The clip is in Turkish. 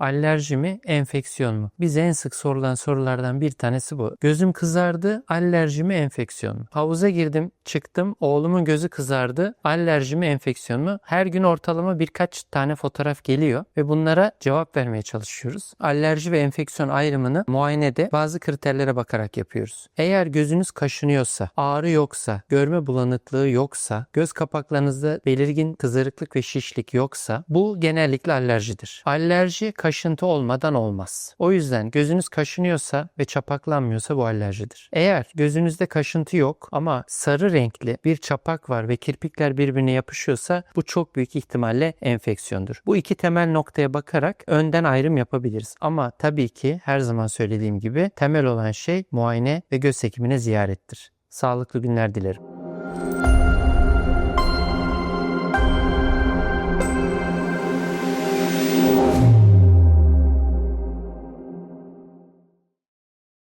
Alerji mi, enfeksiyon mu? Bize en sık sorulan sorulardan bir tanesi bu. Gözüm kızardı, alerji mi, enfeksiyon mu? Havuza girdim, çıktım, oğlumun gözü kızardı, alerji mi, enfeksiyon mu? Her gün ortalama birkaç tane fotoğraf geliyor ve bunlara cevap vermeye çalışıyoruz. Alerji ve enfeksiyon ayrımını muayenede bazı kriterlere bakarak yapıyoruz. Eğer gözünüz kaşınıyorsa, ağrı yoksa, görme bulanıklığı yoksa, göz kapaklarınızda belirgin kızarıklık ve şişlik yoksa bu genellikle alerjidir. Alerji kaşıntı olmadan olmaz. O yüzden gözünüz kaşınıyorsa ve çapaklanmıyorsa bu alerjidir. Eğer gözünüzde kaşıntı yok ama sarı renkli bir çapak var ve kirpikler birbirine yapışıyorsa bu çok büyük ihtimalle enfeksiyondur. Bu iki temel noktaya bakarak önden ayrım yapabiliriz. Ama tabii ki her zaman söylediğim gibi temel olan şey muayene ve göz hekimine ziyarettir. Sağlıklı günler dilerim.